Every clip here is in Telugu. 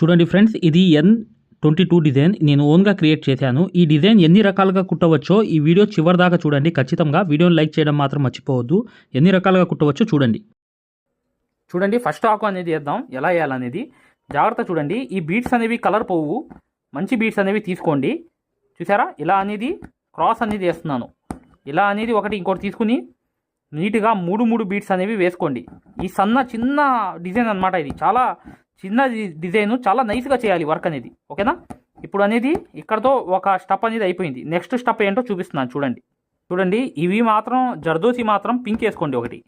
చూడండి ఫ్రెండ్స్ ఇది ఎన్ ట్వంటీ టూ డిజైన్. నేను ఓన్గా క్రియేట్ చేశాను. ఈ డిజైన్ ఎన్ని రకాలుగా కుట్టవచ్చో ఈ వీడియో చివరి దాకా చూడండి. ఖచ్చితంగా వీడియోని లైక్ చేయడం మాత్రం మర్చిపోవద్దు. ఎన్ని రకాలుగా కుట్టవచ్చో చూడండి. చూడండి ఫస్ట్ ఆకు అనేది వేద్దాం. ఎలా వేయాలనేది. జాగ్రత్త చూడండి. ఈ బీట్స్ అనేవి కలర్ పోవు. మంచి బీట్స్ అనేవి తీసుకోండి. చూసారా? ఇలా అనేది క్రాస్ అనేది వేస్తున్నాను. ఇలా అనేది ఒకటి ఇంకోటి తీసుకుని నీట్గా మూడు మూడు బీట్స్ అనేవి వేసుకోండి. ఈ సన్న చిన్న డిజైన్ అన్నమాట ఇది. చాలా చిన్న డిజైన్ చాలా నైస్గా చేయాలి వర్క్ అనేది ఓకేనా? ఇప్పుడు అనేది ఇక్కడతో ఒక స్టప్ అనేది అయిపోయింది. నెక్స్ట్ స్టప్ ఏంటో చూపిస్తున్నాను చూడండి. చూడండి ఇవి మాత్రం జర్దోసి మాత్రం పింక్ వేసుకోండి ఒకటి.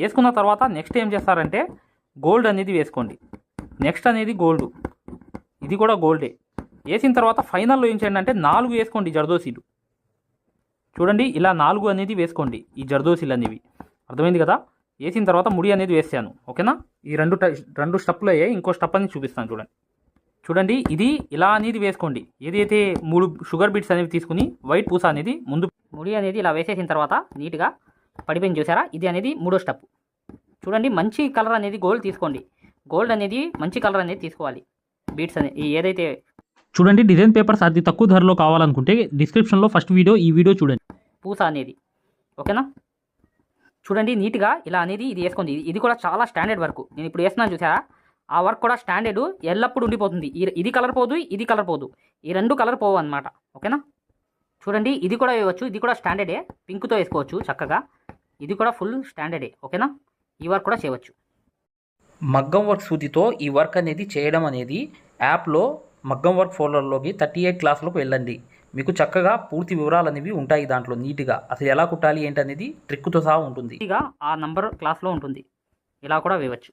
వేసుకున్న తర్వాత నెక్స్ట్ ఏం చేస్తారంటే గోల్డ్ అనేది వేసుకోండి. నెక్స్ట్ అనేది గోల్డ్. ఇది కూడా గోల్డే. వేసిన తర్వాత ఫైనల్లో ఏం చేయండి అంటే నాలుగు వేసుకోండి జర్దోసీలు. చూడండి ఇలా నాలుగు అనేది వేసుకోండి ఈ జర్దోసీలు అనేవి. అర్థమైంది కదా? వేసిన తర్వాత ముడి అనేది వేసాను. ఓకేనా? ఈ రెండు రెండు స్టెప్లు అయ్యాయి ఇంకో స్టెప్ అనేది చూపిస్తాను చూడండి. చూడండి ఇది ఇలా అనేది వేసుకోండి. ఏదైతే మూడు షుగర్ బీట్స్ అనేవి తీసుకుని వైట్ పూస అనేది ముందు ముడి అనేది ఇలా వేసేసిన తర్వాత నీట్గా పడిపోయింది చూసారా? ఇది అనేది మూడో స్టెప్. చూడండి మంచి కలర్ అనేది గోల్డ్ తీసుకోండి. గోల్డ్ అనేది మంచి కలర్ అనేది తీసుకోవాలి. బీట్స్ అనేది ఏదైతే చూడండి డిజైన్ పేపర్స్ అది తక్కువ ధరలో కావాలనుకుంటే డిస్క్రిప్షన్లో ఫస్ట్ వీడియో ఈ వీడియో చూడండి. పూస అనేది. ఓకేనా? చూడండి నీట్గా ఇలా అనేది ఇది వేసుకుంది ఇది- ఇది కూడా చాలా స్టాండర్డ్ వర్క్. నేను ఇప్పుడు వేస్తున్నాను చూసారా? ఆ వర్క్ కూడా స్టాండర్డ్ ఎల్లప్పుడూ ఉండిపోతుంది. ఈ- ఇది కలర్ పోదు ఇది కలర్ పోదు. ఈ రెండు కలర్ పోవు అనమాట ఓకేనా? చూడండి ఇది కూడా వేయవచ్చు. ఇది కూడా స్టాండర్డే. పింక్తో వేసుకోవచ్చు చక్కగా. ఇది కూడా ఫుల్ స్టాండర్డే. ఓకేనా? ఈ వర్క్ కూడా చేయవచ్చు. మగ్గం వర్క్ సూదితో ఈ వర్క్ అనేది చేయడం అనేది యాప్లో మగ్గం వర్క్ ఫోల్డర్లోకి థర్టీ ఎయిట్ క్లాస్లోకి వెళ్ళండి. మీకు చక్కగా పూర్తి వివరాలు అనేవి ఉంటాయి దాంట్లో నీట్గా. అసలు ఎలా కుట్టాలి ఏంటనేది ట్రిక్తో సహా ఉంటుంది. ఇక ఆ నంబర్ క్లాస్లో ఉంటుంది. ఇలా కూడా వేయవచ్చు.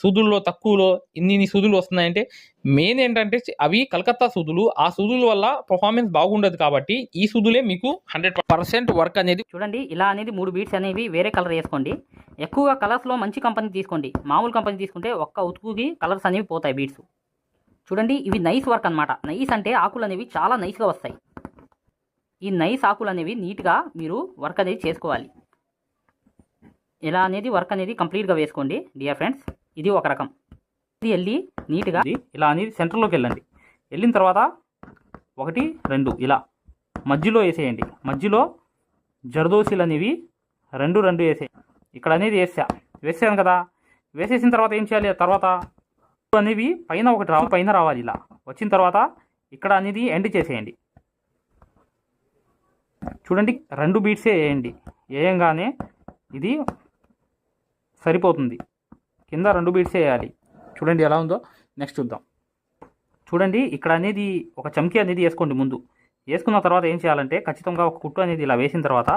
సూదుల్లో తక్కువలో ఇన్ని ఇన్ని సూదులు వస్తున్నాయంటే మెయిన్ ఏంటంటే అవి కలకత్తా సూదులు. ఆ సూదుల వల్ల పర్ఫార్మెన్స్ బాగుండదు కాబట్టి ఈ సూదులే మీకు హండ్రెడ్ పర్సెంట్ వర్క్ అనేది చూడండి ఇలా అనేది మూడు బీట్స్ అనేవి వేరే కలర్ వేసుకోండి. ఎక్కువగా కలర్స్లో మంచి కంపెనీ తీసుకోండి. మామూలు కంపెనీ తీసుకుంటే ఒక్క ఉతుకుకి కలర్స్ అనేవి పోతాయి బీట్స్ చూడండి ఇవి నైస్ వర్క్ అన్నమాట. నైస్ అంటే ఆకులు అనేవి చాలా నైస్గా వస్తాయి. ఈ నైస్ ఆకులు అనేవి నీట్గా మీరు వర్క్ అనేది చేసుకోవాలి. ఇలా అనేది వర్క్ అనేది కంప్లీట్గా వేసుకోండి డియర్ ఫ్రెండ్స్ ఇది ఒక రకం. ఇది వెళ్ళి నీట్గా ఇలా అనేది సెంటర్లోకి వెళ్ళండి. వెళ్ళిన తర్వాత ఒకటి రెండు ఇలా మధ్యలో వేసేయండి. మధ్యలో జరదోసీలు అనేవి రెండు రెండు వేసే ఇక్కడ అనేది వేసా. వేసాను కదా. వేసేసిన తర్వాత ఏం చేయాలి? ఆ తర్వాత అనేవి పైన ఒకటి రావాలి పైన రావాలి ఇలా. వచ్చిన తర్వాత ఇక్కడ అనేది ఎండ్ చేసేయండి. చూడండి రెండు బీట్సే వేయండి. వేయంగానే ఇది సరిపోతుంది. కింద రెండు బీట్స్ వేయాలి. చూడండి ఎలా ఉందో. నెక్స్ట్ చూద్దాం. చూడండి ఇక్కడ అనేది ఒక చమ్కీ అనేది వేసుకోండి ముందు. వేసుకున్న తర్వాత ఏం చేయాలంటే ఖచ్చితంగా ఒక కుట్టు అనేది ఇలా వేసిన తర్వాత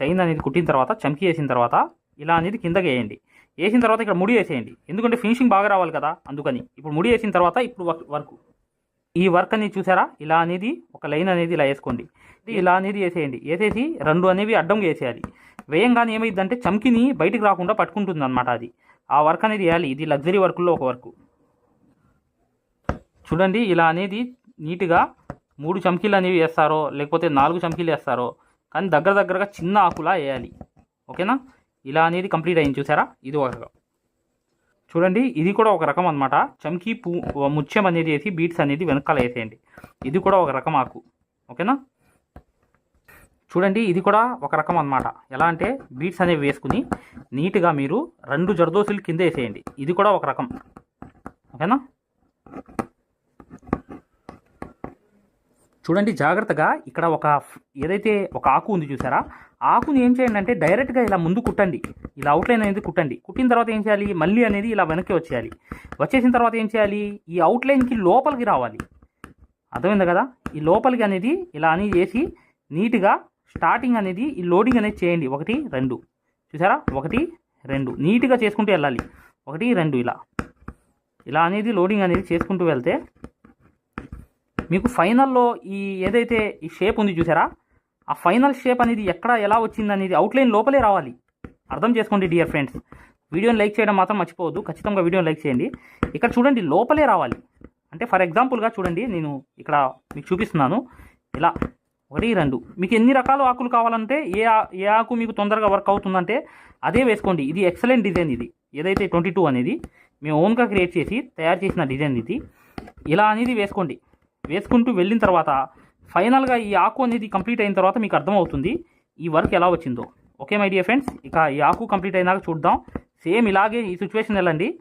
చైన్ అనేది కుట్టిన తర్వాత చమ్కీ వేసిన తర్వాత ఇలా అనేది కిందకి వేయండి. వేసిన తర్వాత ఇక్కడ ముడి వేసేయండి. ఎందుకంటే ఫినిషింగ్ బాగా రావాలి కదా అందుకని. ఇప్పుడు ముడి వేసిన తర్వాత ఇప్పుడు వర్క్ వర్క్. ఈ వర్క్ అనేది చూసారా? ఇలా అనేది ఒక లైన్ అనేది ఇలా వేసుకోండి. ఇలా అనేది వేసేయండి. వేసేసి రెండు అనేవి అడ్డంగా వేసేయాలి. వేయంగానే ఏమైందంటే చమ్కిని బయటికి రాకుండా పట్టుకుంటుంది అనమాట అది. ఆ వర్క్ అనేది వేయాలి ఇది లగ్జరీ వర్క్లో ఒక వర్క్ చూడండి ఇలా అనేది నీట్గా మూడు చమ్కీలు అనేవి వేస్తారో లేకపోతే నాలుగు చమ్కీలు వేస్తారో కానీ దగ్గర దగ్గరగా చిన్న ఆకులా వేయాలి. ఓకేనా? ఇలా అనేది కంప్లీట్ అయింది చూసారా? ఇది ఒక రకం. చూడండి ఇది కూడా ఒక రకం అనమాట చమ్కీ పూ ముత్యం అనేది వేసి బీట్స్ అనేది వెనకాల వేసేయండి. ఇది కూడా ఒక రకం ఆకు. ఓకేనా? చూడండి ఇది కూడా ఒక రకం అన్నమాట. ఎలా అంటే బీట్స్ అనేవి వేసుకుని నీట్గా మీరు రెండు జర్దోసులు కింద వేసేయండి. ఇది కూడా ఒక రకం. ఓకేనా? చూడండి జాగ్రత్తగా ఇక్కడ ఒక ఏదైతే ఒక ఆకు ఉంది చూసారా ఆకుని ఏం చేయండి అంటే డైరెక్ట్గా ఇలా ముందు కుట్టండి. ఇలా అవుట్లైన్ అనేది కుట్టండి. కుట్టిన తర్వాత ఏం చేయాలి? మళ్ళీ అనేది ఇలా వెనక్కి వచ్చేయాలి. వచ్చేసిన తర్వాత ఏం చేయాలి? ఈ అవుట్లైన్కి లోపలికి రావాలి. అర్థమైంది కదా? ఈ లోపలికి అనేది ఇలా అని చేసి నీట్గా స్టార్టింగ్ అనేది ఈ లోడింగ్ అనేది చేయండి. ఒకటి రెండు. చూసారా? ఒకటి రెండు. నీట్గా చేసుకుంటూ వెళ్ళాలి. ఒకటి రెండు ఇలా. ఇలా అనేది లోడింగ్ అనేది చేసుకుంటూ వెళ్తే మీకు ఫైనల్లో ఈ ఏదైతే ఈ షేప్ ఉంది చూసారా? ఆ ఫైనల్ షేప్ అనేది ఎక్కడ ఎలా వచ్చింది అనేది అవుట్లైన్ లోపలే రావాలి. అర్థం చేసుకోండి డియర్ ఫ్రెండ్స్. వీడియోని లైక్ చేయడం మాత్రం మర్చిపోవద్దు. ఖచ్చితంగా వీడియోని లైక్ చేయండి. ఇక్కడ చూడండి లోపలే రావాలి. అంటే ఫర్ ఎగ్జాంపుల్గా చూడండి నేను ఇక్కడ మీకు చూపిస్తున్నాను. ఇలా ఒకటి రెండు. మీకు ఎన్ని రకాల ఆకులు కావాలంటే ఏ ఆ- ఏ ఆకు మీకు తొందరగా వర్క్ అవుతుందంటే అదే వేసుకోండి. ఇది ఎక్సలెంట్ డిజైన్ ఇది. ఏదైతే ట్వంటీ టూ అనేది మేము ఓన్గా క్రియేట్ చేసి తయారు చేసిన డిజైన్ ఇది. ఇలా అనేది వేసుకోండి. వేసుకుంటూ వెళ్ళిన తర్వాత ఫైనల్గా ఈ ఆకు అనేది కంప్లీట్ అయిన తర్వాత మీకు అర్థమవుతుంది ఈ వర్క్ ఎలా వచ్చిందో. ఓకే మై డియర్ ఫ్రెండ్స్ ఇక ఈ ఆకు కంప్లీట్ అయినాక చూద్దాం. సేమ్ ఇలాగే ఈ సిచ్యువేషన్ వెళ్ళండి.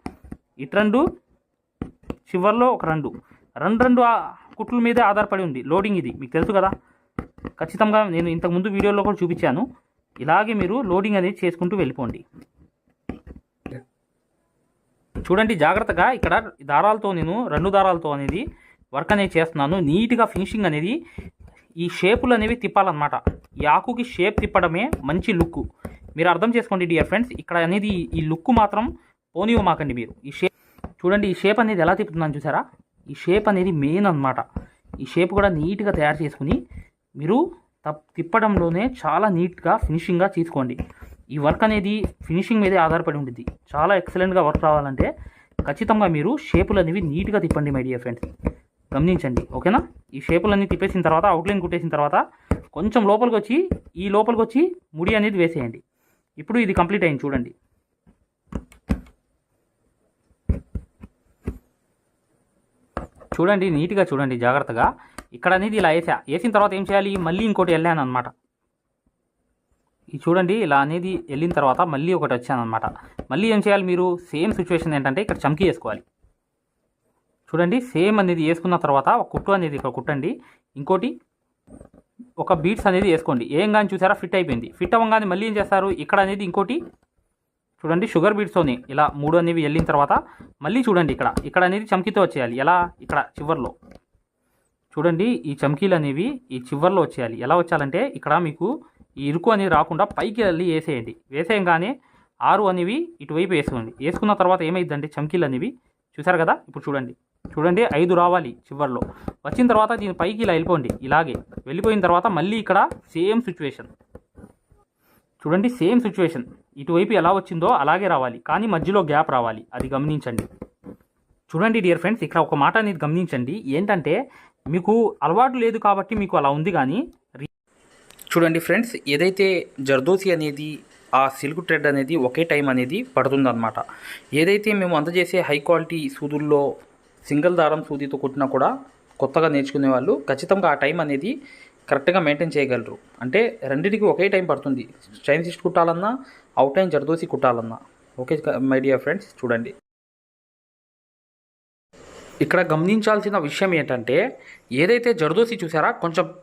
ఇటు రెండు చివరిలో ఒక రెండు. రెండు రెండు ఆ కుట్ల మీదే ఆధారపడి ఉంది. లోడింగ్ ఇది. మీకు తెలుసు కదా? ఖచ్చితంగా నేను ఇంతకుముందు వీడియోలో కూడా చూపించాను. ఇలాగే మీరు లోడింగ్ అనేది చేసుకుంటూ వెళ్ళిపోండి. చూడండి జాగ్రత్తగా ఇక్కడ దారాలతో నేను రెండు దారాలతో అనేది వర్క్ అనేది చేస్తున్నాను. నీట్గా ఫినిషింగ్ అనేది ఈ షేపులు అనేవి తిప్పాలన్నమాట. ఈ ఆకుకి షేప్ తిప్పడమే మంచి లుక్. మీరు అర్థం చేసుకోండి డియర్ ఫ్రెండ్స్. ఇక్కడ అనేది ఈ లుక్ మాత్రం పోనివ్వమాకండి మీరు. ఈ షేప్ చూడండి ఈ షేప్ అనేది ఎలా తిప్పుతున్నాను చూసారా? ఈ షేప్ అనేది మెయిన్ అన్నమాట. ఈ షేప్ కూడా నీట్గా తయారు చేసుకుని మీరు తప్ తిప్పడంలోనే చాలా నీట్గా ఫినిషింగ్గా తీసుకోండి. ఈ వర్క్ అనేది ఫినిషింగ్ మీదే ఆధారపడి ఉంటుంది. చాలా ఎక్సలెంట్గా వర్క్ రావాలంటే ఖచ్చితంగా మీరు షేపులు అనేవి నీట్గా తిప్పండి మై డియర్ ఫ్రెండ్స్. గమనించండి ఓకేనా? ఈ షేపులన్నీ తిప్పేసిన తర్వాత అవుట్లైన్ కుట్టేసిన తర్వాత కొంచెం లోపలికి వచ్చి ఈ లోపలికి వచ్చి ముడి అనేది వేసేయండి. ఇప్పుడు ఇది కంప్లీట్ అయింది చూడండి. చూడండి నీట్గా చూడండి జాగ్రత్తగా. ఇక్కడ అనేది ఇలా వేసా. వేసిన తర్వాత ఏం చేయాలి? మళ్ళీ ఇంకోటి వెళ్ళాను అనమాట ఇది చూడండి ఇలా అనేది వెళ్ళిన తర్వాత మళ్ళీ ఒకటి వచ్చాను అనమాట మళ్ళీ ఏం చేయాలి మీరు? సేమ్ సిచ్యువేషన్ ఏంటంటే ఇక్కడ చమ్కీ వేసుకోవాలి. చూడండి సేమ్ అనేది వేసుకున్న తర్వాత ఒక కుట్టు అనేది ఇక్కడ కుట్టండి. ఇంకోటి ఒక బీట్స్ అనేది వేసుకోండి. ఏం కానీ చూసారా? ఫిట్ అయిపోయింది. ఫిట్ అవ్వగానే మళ్ళీ ఏం చేస్తారు? ఇక్కడ అనేది ఇంకోటి చూడండి షుగర్ బీట్స్తోని ఇలా మూడు అనేవి వెళ్ళిన తర్వాత మళ్ళీ చూడండి ఇక్కడ. ఇక్కడ అనేది చమ్కీతో వచ్చేయాలి. ఎలా? ఇక్కడ చివర్లో. చూడండి ఈ చమ్కీలు అనేవి ఈ చివర్లో వచ్చేయాలి. ఎలా వచ్చేయాలంటే ఇక్కడ మీకు ఈ ఇరుకు అనేది రాకుండా పైకి వెళ్ళి వేసేయండి. వేసేయంగానే ఆరు అనేవి ఇటువైపు వేసుకోండి. వేసుకున్న తర్వాత ఏమైందంటే చమ్కీలు అనేవి చూసారు కదా? ఇప్పుడు చూడండి. చూడండి ఐదు రావాలి చివర్లో. వచ్చిన తర్వాత దీని పైకి ఇలా వెళ్ళిపోండి. ఇలాగే. వెళ్ళిపోయిన తర్వాత మళ్ళీ ఇక్కడ సేమ్ సిచ్యువేషన్. చూడండి సేమ్ సిచ్యువేషన్. ఇటువైపు ఎలా వచ్చిందో అలాగే రావాలి. కానీ మధ్యలో గ్యాప్ రావాలి. అది గమనించండి. చూడండి డియర్ ఫ్రెండ్స్ ఇక్కడ ఒక మాట అనేది గమనించండి. ఏంటంటే మీకు అలవాటు లేదు కాబట్టి మీకు అలా ఉంది కానీ చూడండి ఫ్రెండ్స్ ఏదైతే జర్దోసి అనేది ఆ సిల్క్ థ్రెడ్ అనేది ఒకే టైం అనేది పడుతుందన్నమాట. ఏదైతే మేము అందజేసే హై క్వాలిటీ సూదుల్లో సింగిల్ దారం సూదితో కుట్టినా కూడా కొత్తగా నేర్చుకునే వాళ్ళు ఖచ్చితంగా ఆ టైం అనేది కరెక్ట్గా మెయింటైన్ చేయగలరు. అంటే రెండింటికి ఒకే టైం పడుతుంది. చైన్ సిస్ట్ కుట్టాలన్నా అవుట్ లైన్ జర్దోసి కుట్టాలన్నా. ఓకే మై డియర్ ఫ్రెండ్స్ చూడండి. ఇక్కడ గమనించాల్సిన విషయం ఏంటంటే ఏదైతే జర్దోసి చూసారా కొంచెం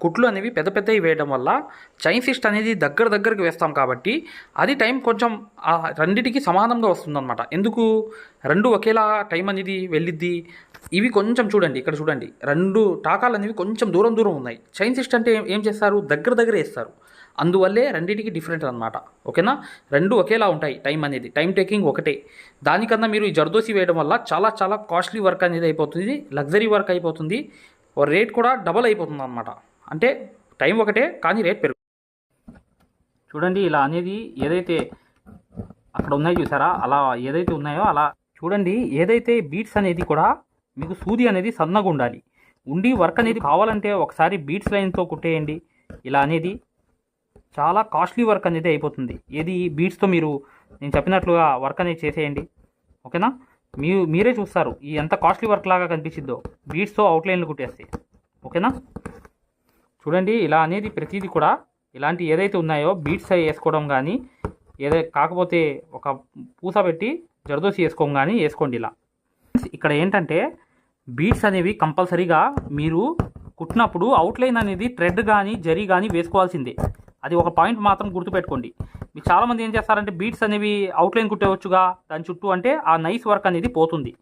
కుట్లు అనేవి పెద్ద పెద్దవి వేయడం వల్ల చైన్ సిస్ట్ అనేది దగ్గర దగ్గరికి వేస్తాం కాబట్టి అది టైం కొంచెం రెండింటికి రెండిటికి సమానంగా వస్తుందన్నమాట. ఎందుకు? రెండు ఒకేలా టైం అనేది వెళ్ళిద్ది. ఇవి కొంచెం చూడండి ఇక్కడ చూడండి. రెండు టాకాలు అనేవి కొంచెం దూరం దూరం ఉన్నాయి. చైన్ సిస్ట్ అంటే ఏం- ఏం చేస్తారు? దగ్గర దగ్గర వేస్తారు. అందువల్లే రెండింటికి డిఫరెంట్ అనమాట ఓకేనా? రెండు ఒకేలా ఉంటాయి టైం అనేది. టైం టేకింగ్ ఒకటే. దానికన్నా మీరు ఈ జర్దోసి వేయడం వల్ల చాలా చాలా కాస్ట్లీ వర్క్ అనేది అయిపోతుంది. లగ్జరీ వర్క్ అయిపోతుంది. రేట్ కూడా డబల్ అయిపోతుంది అనమాట అంటే టైం ఒకటే కానీ రేట్ పెరుగు. చూడండి ఇలా అనేది ఏదైతే అక్కడ ఉన్నాయో చూసారా? అలా ఏదైతే ఉన్నాయో అలా. చూడండి ఏదైతే బీట్స్ అనేది కూడా మీకు సూది అనేది సన్నగా ఉండాలి ఉండి వర్క్ అనేది కావాలంటే ఒకసారి బీట్స్ లైన్తో కుట్టేయండి. ఇలా అనేది చాలా కాస్ట్లీ వర్క్ అనేది అయిపోతుంది. ఏది బీట్స్తో మీరు నేను చెప్పినట్లుగా వర్క్ అనేది చేసేయండి. ఓకేనా? మీరు మీరే చూస్తారు ఈ ఎంత కాస్ట్లీ వర్క్ లాగా కనిపించిద్దో బీట్స్తో అవుట్లైన్లు కుట్టేస్తే. ఓకేనా? చూడండి ఇలా అనేది ప్రతిదీ కూడా ఇలాంటి ఏదైతే ఉన్నాయో బీట్స్ అవి వేసుకోవడం కానీ ఏదై కాకపోతే ఒక పూస పెట్టి జరదోసి వేసుకోం కానీ వేసుకోండి ఇలా. ఇక్కడ ఏంటంటే బీట్స్ అనేవి కంపల్సరీగా మీరు కుట్టినప్పుడు అవుట్లైన్ అనేది థ్రెడ్ కానీ జరీ కానీ వేసుకోవాల్సిందే. అది ఒక పాయింట్ మాత్రం గుర్తుపెట్టుకోండి. మీకు చాలామంది ఏం చేస్తారంటే బీట్స్ అనేవి అవుట్లైన్ కుట్టేవచ్చుగా దాని చుట్టూ అంటే ఆ నైస్ వర్క్ అనేది పోతుంది.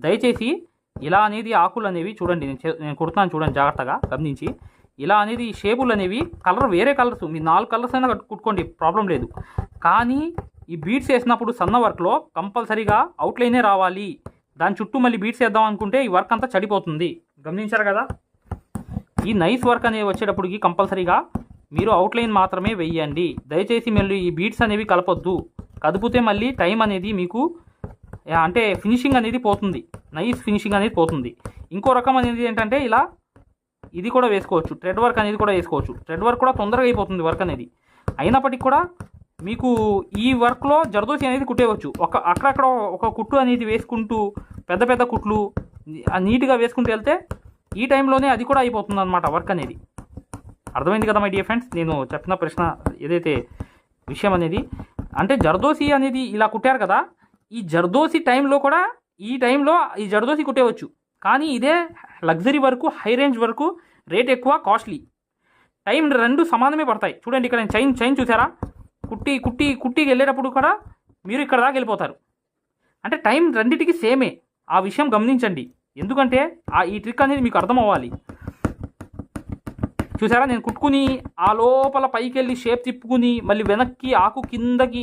దయచేసి ఇలా అనేది ఆకులు అనేవి చూడండి నేను చే- నేను కుడుతున్నాను చూడండి జాగ్రత్తగా గమనించి. ఇలా అనేది షేపులు అనేవి కలర్ వేరే కలర్స్ మీ నాలుగు కలర్స్ అయినా కుట్టుకోండి ప్రాబ్లం లేదు. కానీ ఈ బీట్స్ వేసినప్పుడు సన్న వర్క్లో కంపల్సరీగా అవుట్లైనే రావాలి. దాని చుట్టూ మళ్ళీ బీట్స్ వేద్దాం అనుకుంటే ఈ వర్క్ అంతా చెడిపోతుంది. గమనించారు కదా? ఈ నైస్ వర్క్ అనేది వచ్చేటప్పటికి కంపల్సరీగా మీరు అవుట్లైన్ మాత్రమే వెయ్యండి దయచేసి మళ్ళీ ఈ బీట్స్ అనేవి కలపొద్దు. కదిపితే మళ్ళీ టైం అనేది మీకు అంటే ఫినిషింగ్ అనేది పోతుంది. నైస్ ఫినిషింగ్ అనేది పోతుంది. ఇంకో రకం అనేది ఏంటంటే ఇలా ఇది కూడా వేసుకోవచ్చు. థ్రెడ్ వర్క్ అనేది కూడా వేసుకోవచ్చు. థ్రెడ్ వర్క్ కూడా తొందరగా అయిపోతుంది వర్క్ అనేది. అయినప్పటికీ కూడా మీకు ఈ వర్క్లో జరదోసి అనేది కుట్టేయవచ్చు. ఒక అక్కడక్కడ ఒక కుట్టు అనేది వేసుకుంటూ పెద్ద పెద్ద కుట్లు నీట్గా వేసుకుంటూ వెళ్తే ఈ టైంలోనే అది కూడా అయిపోతుంది అనమాట వర్క్ అనేది. అర్థమైంది కదా మై డియర్ ఫ్రెండ్స్ నేను చెప్పిన ప్రశ్న ఏదైతే విషయం అనేది అంటే జర్దోసి అనేది ఇలా కుట్టారు కదా ఈ జర్దోసి టైంలో కూడా ఈ టైంలో ఈ జర్దోసి కుట్టేవచ్చు. కానీ ఇదే లగ్జరీ వరకు హై రేంజ్ వరకు రేట్ ఎక్కువ కాస్ట్లీ టైం రెండు సమానమే పడతాయి. చూడండి ఇక్కడ నేను చైన్ చైన్ చూసారా? కుట్టి కుట్టి కుట్టికి వెళ్ళేటప్పుడు కూడా మీరు ఇక్కడ దాకా వెళ్ళిపోతారు. అంటే టైం రెండింటికి సేమే. ఆ విషయం గమనించండి. ఎందుకంటే ఆ ఈ ట్రిక్ అనేది మీకు అర్థం అవ్వాలి. చూసారా నేను కుట్టుకుని ఆ లోపల పైకి వెళ్ళి షేప్ తిప్పుకుని మళ్ళీ వెనక్కి ఆకు కిందకి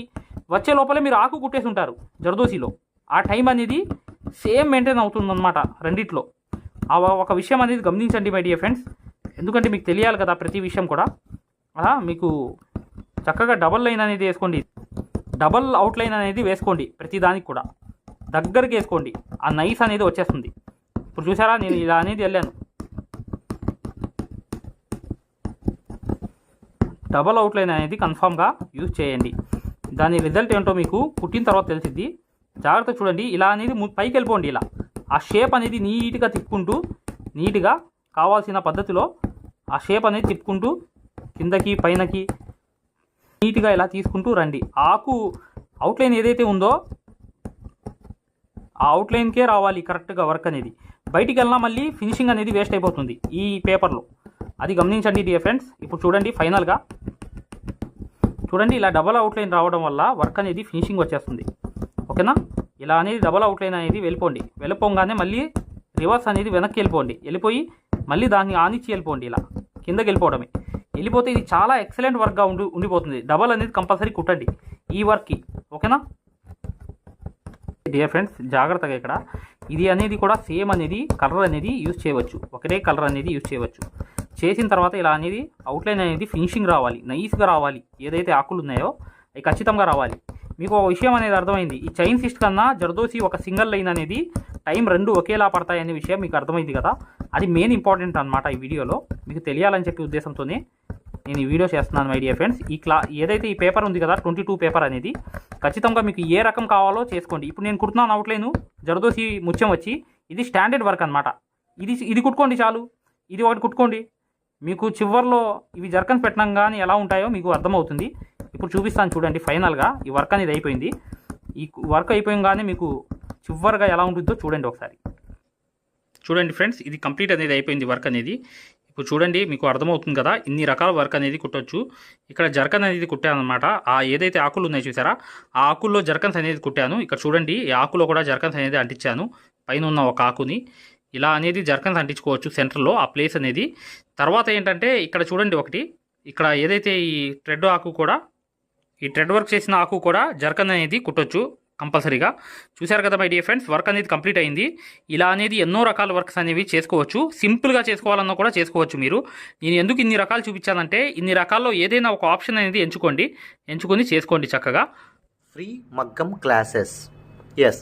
వచ్చే లోపలే మీరు ఆకు కుట్టేసి ఉంటారు జర్దోసిలో ఆ టైం అనేది సేమ్ మెయింటైన్ అవుతుందన్నమాట రెండిట్లో. ఆ ఒక విషయం అనేది గమనించండి మై డియర్ ఫ్రెండ్స్. ఎందుకంటే మీకు తెలియాలి కదా ప్రతి విషయం కూడా. మీకు చక్కగా డబల్ లైన్ అనేది వేసుకోండి. డబల్ అవుట్ లైన్ అనేది వేసుకోండి ప్రతి దానికి కూడా. దగ్గరికి వేసుకోండి. ఆ నైస్ అనేది వచ్చేస్తుంది. ఇప్పుడు చూసారా నేను ఇలా అనేది వెళ్ళాను. డబల్ అవుట్లైన్ అనేది కన్ఫామ్గా యూజ్ చేయండి. దాని రిజల్ట్ ఏంటో మీకు పుట్టిన తర్వాత తెలిసిద్ది. జాగ్రత్త చూడండి. ఇలా అనేది పైకి వెళ్ళిపోండి ఇలా. ఆ షేప్ అనేది నీట్గా తిప్పుకుంటూ నీట్గా కావాల్సిన పద్ధతిలో ఆ షేప్ అనేది తిప్పుకుంటూ కిందకి పైనకి నీట్గా ఇలా తీసుకుంటూ రండి. ఆకు అవుట్లైన్ ఏదైతే ఉందో ఆ అవుట్లైన్కే రావాలి కరెక్ట్గా వర్క్ అనేది. బయటికి వెళ్ళినా మళ్ళీ ఫినిషింగ్ అనేది వేస్ట్ అయిపోతుంది ఈ పేపర్లో అది గమనించండి డియర్ ఫ్రెండ్స్ ఇప్పుడు చూడండి ఫైనల్గా చూడండి ఇలా డబల్ అవుట్లైన్ రావడం వల్ల వర్క్ అనేది ఫినిషింగ్ వచ్చేస్తుంది. ఓకేనా? ఇలా అనేది డబల్ అవుట్లైన్ అనేది వెళ్ళిపోండి. వెళ్ళిపోగానే మళ్ళీ రివర్స్ అనేది వెనక్కి వెళ్ళిపోండి. వెళ్ళిపోయి మళ్ళీ దాన్ని ఆనిచ్చి వెళ్ళిపోండి ఇలా. కిందకి వెళ్ళిపోవడమే. వెళ్ళిపోతే ఇది చాలా ఎక్సలెంట్ వర్క్గా ఉండి ఉండిపోతుంది. డబల్ అనేది కంపల్సరీ కుట్టండి. ఈ వర్క్కి ఓకేనా? డియర్ ఫ్రెండ్స్ జాగ్రత్తగా ఇక్కడ. ఇది అనేది కూడా సేమ్ అనేది కలర్ అనేది యూజ్ చేయవచ్చు. ఒకటే కలర్ అనేది యూజ్ చేయవచ్చు. చేసిన తర్వాత ఇలా అనేది అవుట్లైన్ అనేది ఫినిషింగ్ రావాలి. నైస్గా రావాలి. ఏదైతే ఆకులు ఉన్నాయో అవి ఖచ్చితంగా రావాలి. మీకు ఒక విషయం అనేది అర్థమైంది. ఈ చైన్ సిస్ట్ కన్నా జర్దోసి ఒక సింగిల్ లైన్ అనేది టైం రెండు ఒకేలా పడతాయి అనే విషయం మీకు అర్థమైంది కదా? అది మెయిన్ ఇంపార్టెంట్ అనమాట ఈ వీడియోలో. మీకు తెలియాలని చెప్పి ఉద్దేశంతోనే నేను ఈ వీడియో చేస్తున్నాను మై డియర్ ఫ్రెండ్స్ ఈ క్లా ఏదైతే ఈ పేపర్ ఉంది కదా ట్వంటీ టూ పేపర్ అనేది ఖచ్చితంగా మీకు ఏ రకం కావాలో చేసుకోండి. ఇప్పుడు నేను కుడుతున్నాను అవట్లేను జరదోసి ముత్యం వచ్చి ఇది స్టాండర్డ్ వర్క్ అనమాట ఇది ఇది కుట్టుకోండి చాలు. ఇది ఒకటి కుట్టుకోండి. మీకు చివర్లో ఇవి జర్కన్స్ పెట్టడం కానీ ఎలా ఉంటాయో మీకు అర్థమవుతుంది. ఇప్పుడు చూపిస్తాను చూడండి ఫైనల్గా ఈ వర్క్ అనేది అయిపోయింది. ఈ వర్క్ అయిపోయంగానే మీకు చివరిగా ఎలా ఉంటుందో చూడండి ఒకసారి. చూడండి ఫ్రెండ్స్ ఇది కంప్లీట్ అనేది అయిపోయింది వర్క్ అనేది. ఇప్పుడు చూడండి మీకు అర్థమవుతుంది కదా ఇన్ని రకాల వర్క్ అనేది కుట్టొచ్చు. ఇక్కడ జర్కన్ అనేది కుట్టాను అనమాట ఆ ఏదైతే ఆకులు ఉన్నాయో చూసారా? ఆ ఆకుల్లో జర్కన్స్ అనేది కుట్టాను. ఇక్కడ చూడండి ఈ ఆకులో కూడా జర్కన్స్ అనేది అంటించాను. పైన ఉన్న ఒక ఆకుని. ఇలా అనేది జర్కన్స్ అంటించుకోవచ్చు సెంటర్లో ఆ ప్లేస్ అనేది. తర్వాత ఏంటంటే ఇక్కడ చూడండి ఒకటి. ఇక్కడ ఏదైతే ఈ థ్రెడ్ ఆకు కూడా ఈ థ్రెడ్ వర్క్ చేసిన ఆకు కూడా జర్కన్ అనేది కుట్టొచ్చు కంపల్సరీగా. చూశారు కదా మై డియర్ ఫ్రెండ్స్ వర్క్ అనేది కంప్లీట్ అయింది. ఇలా అనేది ఎన్నో రకాల వర్క్స్ అనేవి చేసుకోవచ్చు. సింపుల్గా చేసుకోవాలన్నా కూడా చేసుకోవచ్చు మీరు. నేను ఎందుకు ఇన్ని రకాలు చూపించానంటే ఇన్ని రకాల్లో ఏదైనా ఒక ఆప్షన్ అనేది ఎంచుకోండి. ఎంచుకొని చేసుకోండి చక్కగా. ఫ్రీ మగ్గం క్లాసెస్. ఎస్